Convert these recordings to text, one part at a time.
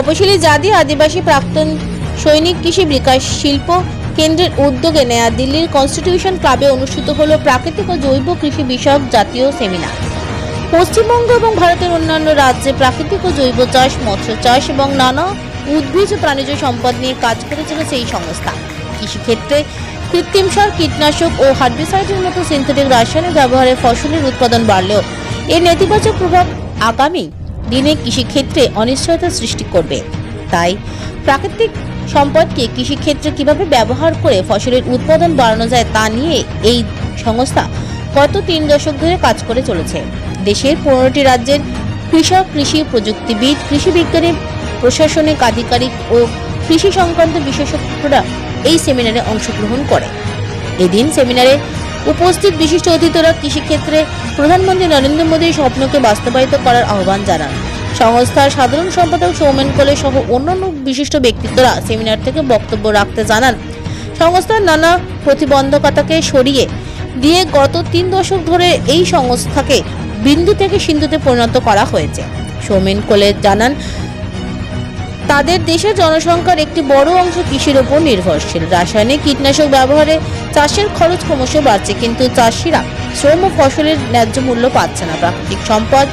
তপশিলি জাতি আদিবাসী প্রাক্তন সৈনিক কৃষি বিকাশ শিল্প কেন্দ্রের উদ্যোগে নেয়া দিল্লির কনস্টিটিউশন ক্লাবে অনুষ্ঠিত হলো প্রাকৃতিক ও জৈব কৃষি বিষয়ক জাতীয় সেমিনার। পশ্চিমবঙ্গ এবং ভারতের অন্যান্য রাজ্যে প্রাকৃতিক ও জৈব চাষ, মৎস্য চাষ এবং নানা উদ্ভিজ ও প্রাণীজ সম্পদ নিয়ে কাজ করে চলেছে এই সংস্থা। কৃষিক্ষেত্রে কৃত্রিম সার, কীটনাশক ও হার্বিসাইডের মতো সিনথেটিক রাসায়নিক ব্যবহারে ফসলের উৎপাদন বাড়লেও এর নেতিবাচক প্রভাব আগামী। দিনে কৃষিক্ষেত্রে অনিশ্চয়তা সৃষ্টি করবে। তাই প্রাকৃতিক সম্পদকে কৃষিক্ষেত্রে কীভাবে ব্যবহার করে ফসলের উৎপাদন বাড়ানো যায় তা নিয়ে এই সংস্থা গত তিন দশক ধরে কাজ করে চলেছে। দেশের পনেরোটি রাজ্যের কৃষক, কৃষি প্রযুক্তিবিদ, কৃষি বিজ্ঞানী, প্রশাসনিক আধিকারিক ও কৃষি সংক্রান্ত বিশেষজ্ঞরা এই সেমিনারে অংশগ্রহণ করে। এদিন সেমিনারে উপস্থিত বিশিষ্ট অতিথিরা কৃষিক্ষেত্রে প্রধানমন্ত্রী নরেন্দ্র মোদীর স্বপ্নকে বাস্তবায়িত করার আহ্বান জানান। সংস্থার সাধারণ সম্পাদক সৌমেন কোলে সহ অন্যান্য বিশিষ্ট ব্যক্তিত্বরা সেমিনার থেকে বক্তব্য রাখতে জানান। সংস্থার নানা প্রতিবন্ধকতাকে সরিয়ে দিয়ে গত তিন দশক ধরে এই সংস্থাকে বিন্দু থেকে সিন্ধুতে পরিণত করা হয়েছে। সৌমেন কোলে জানান তাদের দেশের জনসংখ্যার একটি বড় অংশ কৃষির ওপর নির্ভরশীল। রাসায়নিক কীটনাশক ব্যবহারে চাষের খরচ ক্রমশ বাড়ছে, কিন্তু চাষিরা শ্রম ও ফসলের ন্যায্য মূল্য পাচ্ছে না। প্রাকৃতিক সম্পদ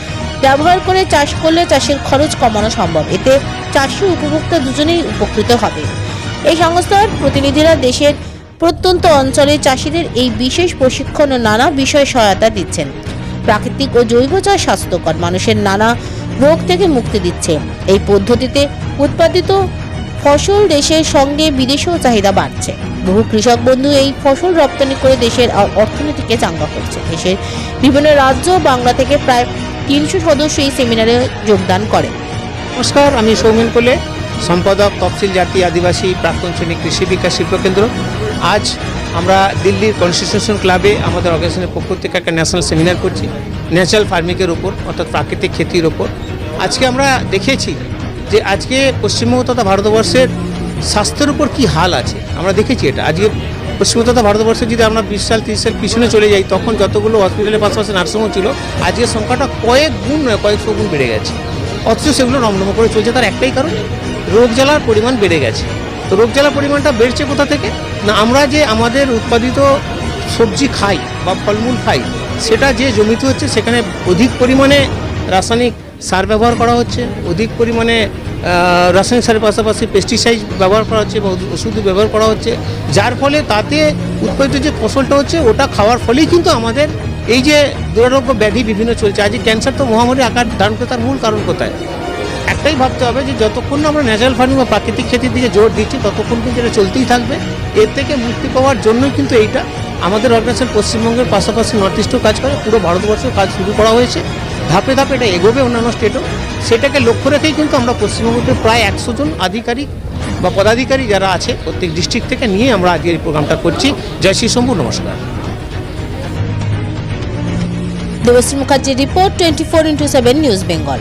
ব্যবহার করে চাষ করলে চাষের খরচ কমানো সম্ভব। এতে চাষি উপভোক্তা দুজনেই উপকৃত হবে। এই সংস্থার প্রতিনিধিরা দেশের প্রত্যন্ত অঞ্চলে চাষিদের এই বিশেষ প্রশিক্ষণ ও নানা বিষয়ে সহায়তা দিচ্ছেন। প্রাকৃতিক ও জৈব চাষ স্বাস্থ্যকর। মানুষের নানা রোগ থেকে মুক্তি দিচ্ছে। এই পদ্ধতিতে উৎপাদিত ফসল দেশের সঙ্গে বিদেশেও চাহিদা বাড়ছে। বহু কৃষক বন্ধু এই ফসল রপ্তানি করে দেশের অর্থনীতিকে চাঙ্গা করছে। দেশের বিভিন্ন রাজ্য বাংলা থেকে প্রায় তিনশো সদস্য এই সেমিনারে যোগদান করে। নমস্কার, আমি সৌমেন কোলে, সম্পাদক, তফসিল জাতি, আদিবাসী, প্রাক্তন শ্রেণি কৃষি বিকাশ শিল্প কেন্দ্র। আজ আমরা দিল্লির কনস্টিটিউশন ক্লাবে আমাদের অর্গানাইজেশনের পক্ষ থেকে একটা ন্যাশনাল সেমিনার করছি। ন্যাচারাল ফার্মিংয়ের উপর, অর্থাৎ প্রাকৃতিক খেতির ওপর আজকে আমরা দেখেছি যে আজকে পশ্চিমবঙ্গ তথা ভারতবর্ষের স্বাস্থ্যের উপর কি হাল আছে। আমরা দেখেছি এটা। আজকে পশ্চিমবঙ্গ তথা ভারতবর্ষে যদি আমরা বিশ সাল, তিরিশ সাল পিছনে চলে যাই, তখন যতগুলো হসপিটালের পাশাপাশি নার্সিংহোম ছিল আজকের সংখ্যাটা কয়েক গুণ নয় কয়েকশো গুণ বেড়ে গেছে। অথচ সেগুলো রমরম করে চলছে, তার একটাই কারণ, রোগ জ্বালার পরিমাণ বেড়ে গেছে। তো রোগ জ্বালার পরিমাণটা বেড়েছে কোথা থেকে? না, আমরা যে আমাদের উৎপাদিত সবজি খাই বা ফলমূল খাই সেটা যে জমিতে হচ্ছে, সেখানে অধিক পরিমাণে রাসায়নিক সার ব্যবহার করা হচ্ছে, অধিক পরিমাণে রাসায়নিক সারের পাশাপাশি পেস্টিসাইড ব্যবহার করা হচ্ছে বা ওষুধ ব্যবহার করা হচ্ছে। যার ফলে তাতে উৎপাদিত যে ফসলটা হচ্ছে, ওটা খাওয়ার ফলেই কিন্তু আমাদের এই যে দুরারোগ্য ব্যাধি বিভিন্ন চলছে। আজ ক্যান্সার তো মহামারী আকার ধারণ করে, তার মূল কারণ কোথায়? একটাই ভাবতে হবে যে যতক্ষণ না আমরা ন্যাচারাল ফার্মিং বা প্রাকৃতিক খেতির দিকে জোর দিচ্ছি, ততক্ষণ কিন্তু এটা চলতেই থাকবে। এর থেকে মুক্তি পাওয়ার জন্যই কিন্তু এইটা আমাদের অর্গানাইজেশন পশ্চিমবঙ্গের পাশাপাশি নর্থ ইস্টও কাজ করে, পুরো ভারতবর্ষেও কাজ শুরু করা হয়েছে। ধাপে ধাপে এটা এগোবে অন্যান্য স্টেটও সেটাকে লক্ষ্য রেখেই কিন্তু আমরা পশ্চিমবঙ্গতে প্রায় একশো জন আধিকারিক বা পদাধিকারী যারা আছে, প্রত্যেক ডিস্ট্রিক্ট থেকে নিয়ে আমরা আজকে এই প্রোগ্রামটা করছি। জয় শ্রী শম্ভু, নমস্কার। দেবশ্রী মুখার্জির report twenty four into seven news Bengal